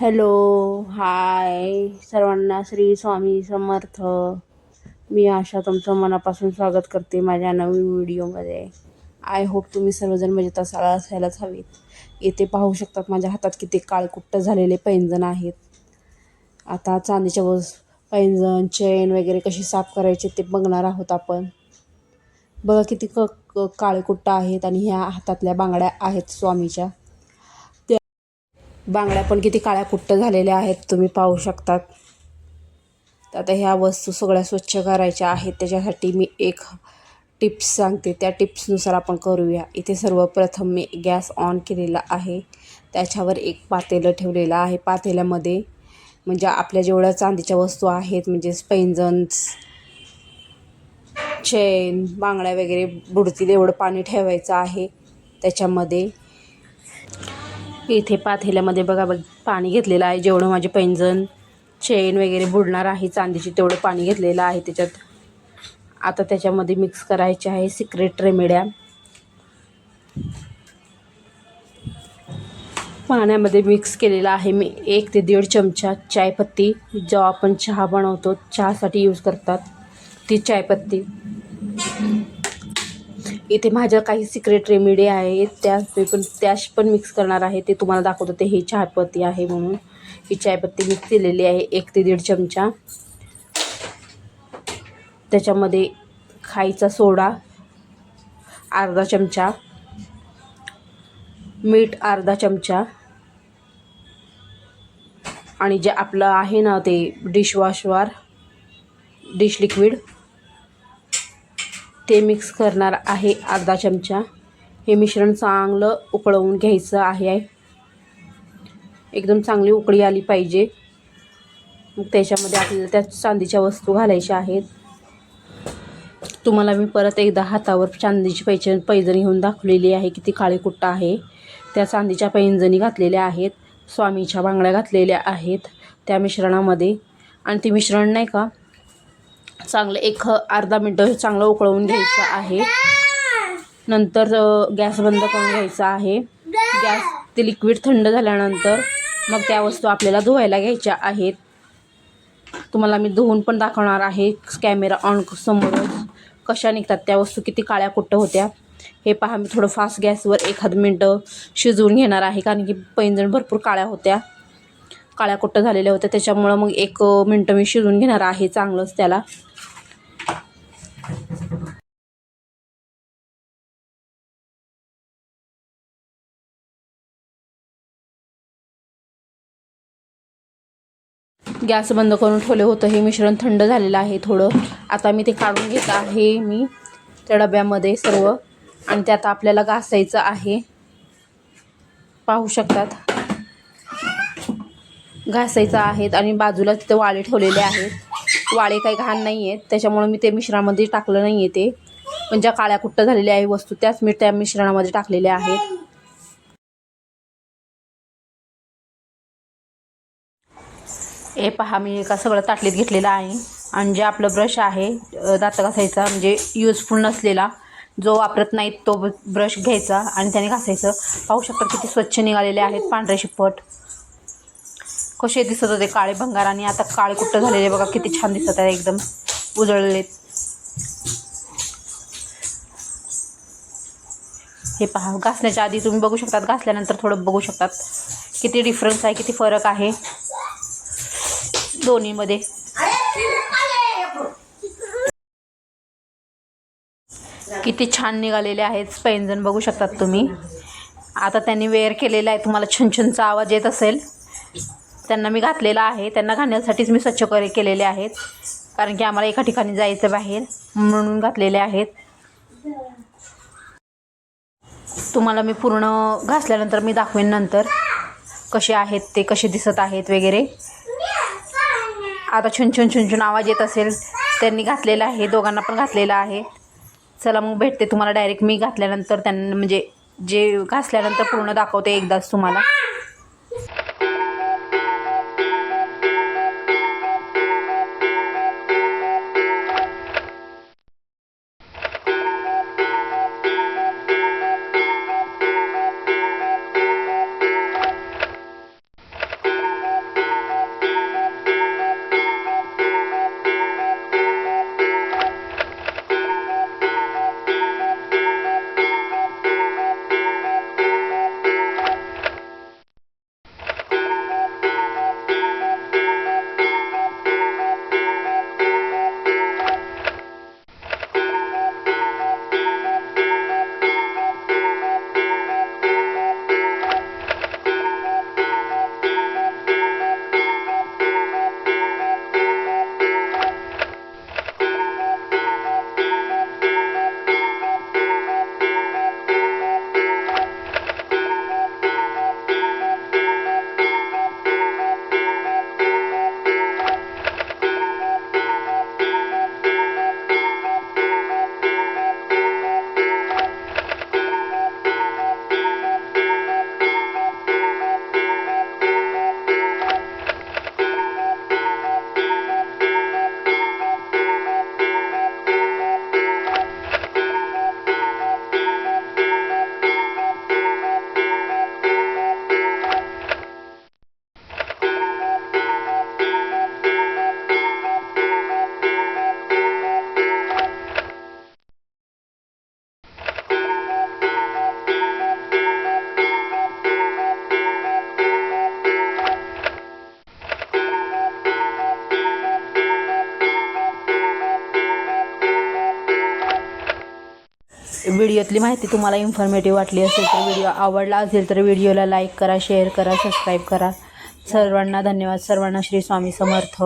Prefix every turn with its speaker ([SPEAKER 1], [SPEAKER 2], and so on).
[SPEAKER 1] Hello hi. सर्वांना श्री स्वामी समर्थ. मी आशा तुमचं मनापासून स्वागत करते माझ्या नवीन व्हिडिओमध्ये. आय होप तुम्ही सर्वजण मजेत असाल असायलाच हवेत. येथे पाहू शकतात माझ्या हातात किती काळकुट्ट झालेले पैंजण आहेत. आता चांदीच्या वस पैंजण चेन वगैरे कशी साफ करायचे ते बघणार आहोत आपण. बघा किती क क- काळेकुट्ट आहेत आणि ह्या हातातल्या बांगड्या आहेत स्वामीच्या. बांगड्या पण किती काळ्या कुट्ट झालेल्या आहेत तुम्ही पाहू शकतात. तर आता ह्या वस्तू सगळ्या स्वच्छ करायच्या आहेत त्याच्यासाठी मी एक टिप्स सांगते. त्या टिप्सनुसार आपण करूया. इथे सर्वप्रथम मी गॅस ऑन केलेला आहे. त्याच्यावर एक पातेलं ठेवलेलं आहे. पातेल्यामध्ये म्हणजे आपल्या जेवढ्या चांदीच्या वस्तू आहेत म्हणजे स्पेंजन्स चेन बांगड्या वगैरे बुडतील एवढं पाणी ठेवायचं आहे. त्याच्यामध्ये इथे पातेल्यामध्ये बघा बघ पाणी घेतलेलं आहे. जेवढं माझे पैंजण चेन वगैरे बुडणार आहे चांदीची तेवढं पाणी घेतलेलं आहे त्याच्यात. आता त्याच्यामध्ये मिक्स करायचे आहे सिक्रेट रेमेड्या पाण्यामध्ये मिक्स केलेला आहे मी एक ते दीड चमचा चायपत्ती. जो आपण चहा बनवतो चहासाठी यूज करतात ती चायपत्ती. इथे माझ्या काही सिक्रेट रेमेडी आहेत त्या मी पण त्याश पण मिक्स करणार आहे. ते तुम्हाला दाखवतो. ते ही चहापत्ती आहे म्हणून. ही चायपत्ती मिक्स केलेली आहे एक ते दीड चमचा. त्याच्यामध्ये खायचा सोडा अर्धा चमचा. मीठ अर्धा चमचा. आणि जे आपलं आहे ना ते डिशवॉशवार डिश लिक्विड ते मिक्स करणार आहे अर्धा चमचा. हे मिश्रण चांगलं उकळवून घ्यायचं आहे. एकदम चांगली उकळी आली पाहिजे. मग त्याच्यामध्ये आपल्याला त्या चांदीच्या वस्तू घालायच्या आहेत. तुम्हाला मी परत एकदा हातावर चांदीची पैजण पैजणी घेऊन दाखवलेली आहे किती काळी कुट्टा आहे. त्या चांदीच्या पैंजणी घातलेल्या आहेत. स्वामीच्या बांगड्या घातलेल्या आहेत त्या मिश्रणामध्ये. आणि ते मिश्रण नाही का चांगलं एक अर्धा मिनटं चांगलं उकळवून घ्यायचं आहे. नंतर गॅस बंद करून घ्यायचा आहे. गॅस ते लिक्विड थंड झाल्यानंतर मग त्या वस्तू आपल्याला धुवायला घ्यायच्या आहेत. तुम्हाला मी धुवून पण दाखवणार आहे. कॅमेरा ऑन समोरच कशा निघतात त्या वस्तू किती काळ्या कुट्ट होत्या. हे पहा मी थोडं फास्ट गॅसवर एखाद मिनटं शिजवून घेणार आहे कारण की पैंजण भरपूर काळ्या होत्या. काळ्या कुट्ट झालेल्या होत्या. त्याच्यामुळं मग एक मिनटं मी शिजून घेणार आहे. चांगलंच त्याला. गॅस बंद करून ठेवले होतं. हे मिश्रण थंड झालेलं आहे थोडं. आता मी ते काढून घेत आहे मी त्या डब्यामध्ये सर्व. आणि ते आता आपल्याला घासायचं आहे. पाहू शकतात. घासायचं आहेत आणि बाजूला तिथं वाळे ठेवलेले आहेत. वाळे काही घाण नाही आहेत त्याच्यामुळे मी ते मिश्रणामध्ये टाकलं नाही आहे ते. पण ज्या काळ्या कुट्ट झालेल्या आहे वस्तू त्याच मी त्या मिश्रणामध्ये टाकलेल्या आहेत. हे पहा मी एका सगळं ताटलीत घेतलेलं आहे. आणि जे आपलं ब्रश आहे दात घासायचा म्हणजे युजफुल नसलेला जो वापरत नाही तो ब्रश घ्यायचा आणि त्याने घासायचं. पाहू शकता किती स्वच्छ निघालेले आहेत पांढरे शिपट. कसे दिसत होते काळे भंगार आणि आता काळे कुट्ट झालेले बघा किती छान दिसत आहे एकदम. उजळलेत. हे पहा घासण्याच्या आधी तुम्ही बघू शकतात घासल्यानंतर थोडं बघू शकतात. किती डिफरन्स आहे किती फरक आहे. दोन्हीमध्ये. किती छान निघालेले आहेत पैंजण बघू शकतात तुम्ही. आता त्यांनी वेअर केलेला आहे तुम्हाला छनछनचा आवाज येत असेल. त्यांना मी घातलेला आहे. त्यांना घालण्यासाठीच मी स्वच्छ करे केलेले आहेत. कारण की आम्हाला एका ठिकाणी जायचं बाहेर म्हणून घातलेले आहेत. तुम्हाला मी पूर्ण घासल्यानंतर मी दाखवेन नंतर कसे आहेत ते कसे दिसत आहेत वगैरे. आता छुन छुन छुन छुन आवाज येत असेल. त्यांनी घातलेला आहे. दोघांना पण घातलेला आहे. चला मग भेटते तुम्हाला डायरेक्ट मी घातल्यानंतर त्यांना म्हणजे जे घासल्यानंतर पूर्ण दाखवते एकदाच तुम्हाला.
[SPEAKER 2] व्हिडिओतली माहिती तुम्हाला इन्फॉर्मेटिव्ह वाटली असेल तर व्हिडिओ आवडला असेल तर व्हिडिओला लाईक करा शेअर करा सबस्क्राईब करा. सर्वांना धन्यवाद. सर्वांना श्री स्वामी समर्थ.